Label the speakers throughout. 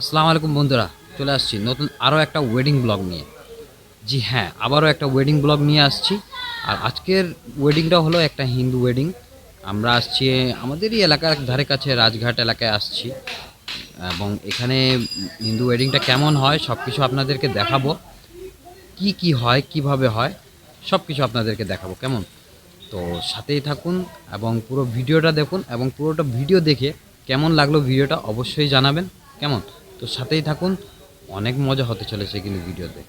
Speaker 1: আসসালামু আলাইকুম বন্ধুরা, চলে আসছি নতুন আরও একটা ওয়েডিং ব্লগ নিয়ে। জি হ্যাঁ আবারও একটা ওয়েডিং ব্লগ নিয়ে আসছি। আর আজকের ওয়েডিংটা হলো একটা হিন্দু ওয়েডিং আমরা আসছি, আমাদেরই এলাকার ধারে কাছে, রাজঘাট এলাকায় আসছি। এবং এখানে হিন্দু ওয়েডিংটা কেমন হয় সব কিছু আপনাদেরকে দেখাবো। কি কি হয়, কীভাবে হয় সব কিছু আপনাদেরকে দেখাবো, কেমন? তো সাথেই থাকুন এবং পুরো ভিডিওটা দেখুন এবং পুরোটা ভিডিও দেখে কেমন লাগল ভিডিওটা অবশ্যই জানাবেন, কেমন? তো সাথেই থাকুন, অনেক মজা হতে চলেছে কিন্তু ভিডিওতে।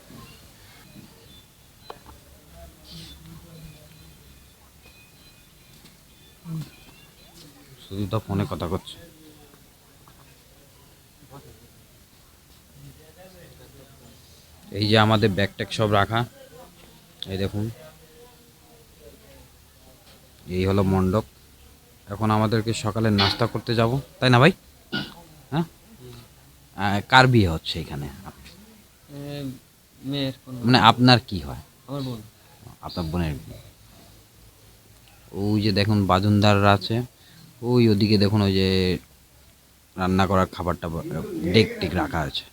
Speaker 1: শুধু তো ফোনে কথা করছে। এই যে আমাদের ব্যাগ ট্যাগ সব রাখা, এই দেখুন। এই হলো মণ্ডপ। এখন আমাদেরকে সকালে নাস্তা করতে যাব। তাই না ভাই? হ্যাঁ? কার বিয়ে হচ্ছে এখানে?
Speaker 2: মেয়ের
Speaker 1: মানে আপনার কি হয়?
Speaker 2: আমার বোন।
Speaker 1: আপনার বোনের বিয়ে। ওই যে দেখুন বাজুনদাররা আছে। ওই ওদিকে দেখুন ওই যে রান্না করার খাবারটা ডেক টেক রাখা আছে।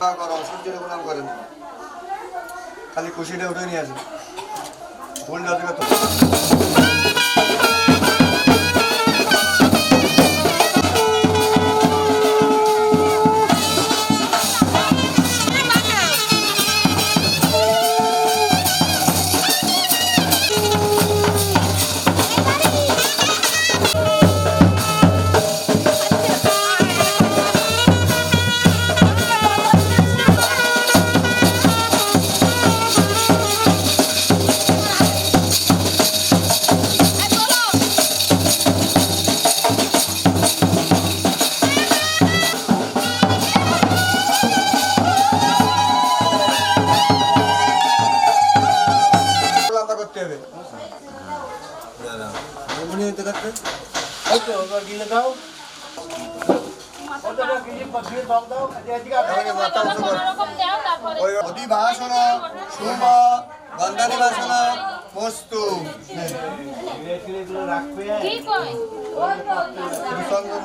Speaker 3: দোয়া করো সূর্যের প্রণাম করেন। খালি খুশিটা উঠে নিয়ে আসেন। ভুলটা থেকে কর। ওই অধিবাসন শুভ বন্দানি বাসন মস্তু। সঙ্গম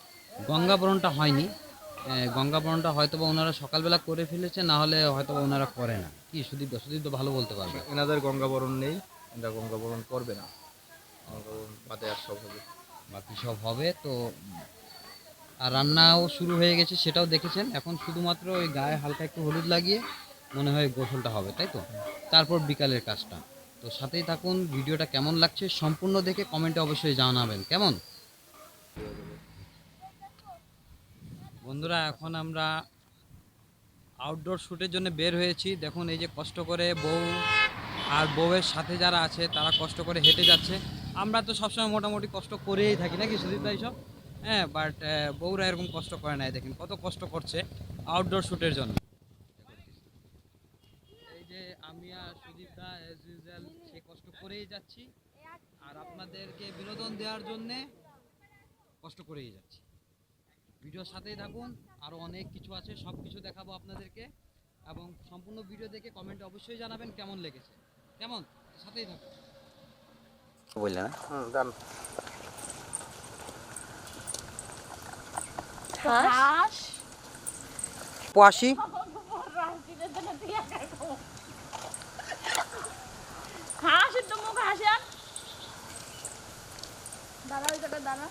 Speaker 1: গঙ্গাবরণটা হয়নি। গঙ্গাবরণটা হয়তো বা ওনারা সকালবেলা করে ফেলেছে না হলে হয়তো বা ওনারা করে না। কি সুদীপ দা সুদীপ দা ভালো বলতে পারবে?
Speaker 2: এনাদের গঙ্গাবরণ নেই এরা গঙ্গাবরণ করবে না। গঙ্গাবরণ বাদে আর সব হবে।
Speaker 1: বাকি সব হবে তো আর রান্নাও শুরু হয়ে গেছে সেটাও দেখেছেন। এখন শুধুমাত্র ওই গায়ে হালকা একটু হলুদ লাগিয়ে মনে হয় গোসলটা হবে তাই তো? তারপর বিকালের কাজটা। তো সাথেই থাকুন ভিডিওটা কেমন লাগছে সম্পূর্ণ দেখে কমেন্টে অবশ্যই জানাবেন। কেমন? বন্ধুরা, এখন আমরা আউটডোর শ্যুটের জন্য বের হয়েছি। দেখুন, এই যে কষ্ট করে বউ আর বউয়ের সাথে যারা আছে, তারা কষ্ট করে হেঁটে যাচ্ছে। আমরা তো সবসময় মোটামুটি কষ্ট করেই থাকি, নাকি সুদীপ ভাই সব? হ্যাঁ বাট বউরা এরকম কষ্ট করে নাই, দেখেন কত কষ্ট করছে আউটডোর শ্যুটের জন্য। এই যে আমি আর সুদীপ দা ইউজুয়াল সে কষ্ট করেই যাচ্ছি। আর আপনাদেরকে বিনোদন দেওয়ার জন্যে কষ্ট করেই যাচ্ছি। ভিডিওর সাথেই থাকুন আরও অনেক কিছু আছে সব কিছু দেখাবো আপনাদেরকে। এবং সম্পূর্ণ ভিডিও দেখে কমেন্টে অবশ্যই জানাবেন কেমন লেগেছে। কেমন? সাথেই থাকুন। বললে না
Speaker 4: হাঁস?
Speaker 1: পঁয়াশি?
Speaker 4: হাঁস একটু মুখ হাসেন দাঁড়া ওই জায়গায় দাঁড়া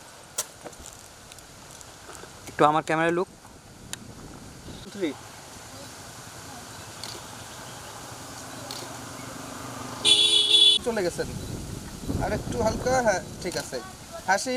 Speaker 1: একটু আমার ক্যামেরা লুক।
Speaker 2: চলে গেছেন। আর একটু হালকা হ্যাঁ ঠিক আছে। হাসি।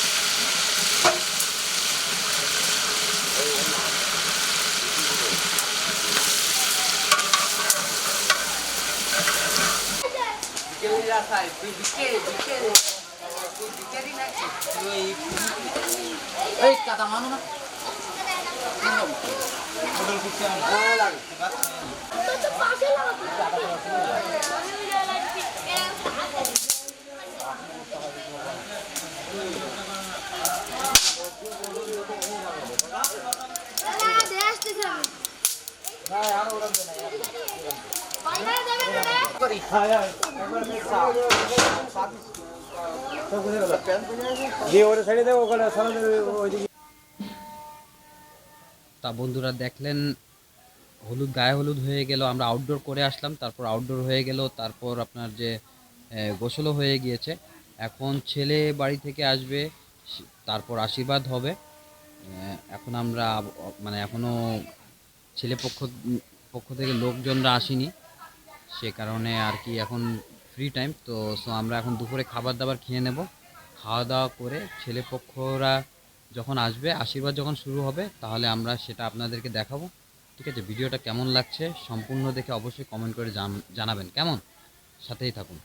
Speaker 2: খায় বিকে বিকে বিকেরি নাকি ওই এই কাদা মানো না হোটেল করতে আমি ভালো লাগে পাশে Hi, hi.
Speaker 1: তা বন্ধুরা দেখলেন, হলুদ, গায়ে হলুদ হয়ে গেল, আমরা আউটডোর করে আসলাম, তারপর আউটডোর হয়ে গেল, তারপর আপনার যে গোসলও হয়ে গিয়েছে। এখন ছেলে বাড়ি থেকে আসবে তারপর আশীর্বাদ হবে। এখন আমরা মানে এখনও ছেলে পক্ষ পক্ষ থেকে লোকজনরা আসেনি। সে কারণে আর কি এখন ফ্রি টাইম তো সো আমরা এখন দুপুরে খাবার দাবার খেয়ে নেব। খাওয়া দাওয়া করে ছেলেপক্ষরা যখন আসবে, আশীর্বাদ যখন শুরু হবে, তাহলে আমরা সেটা আপনাদেরকে দেখাবো। ঠিক আছে? ভিডিওটা কেমন লাগছে সম্পূর্ণ দেখে অবশ্যই কমেন্ট করে জানাবেন। কেমন? সাথেই থাকুন।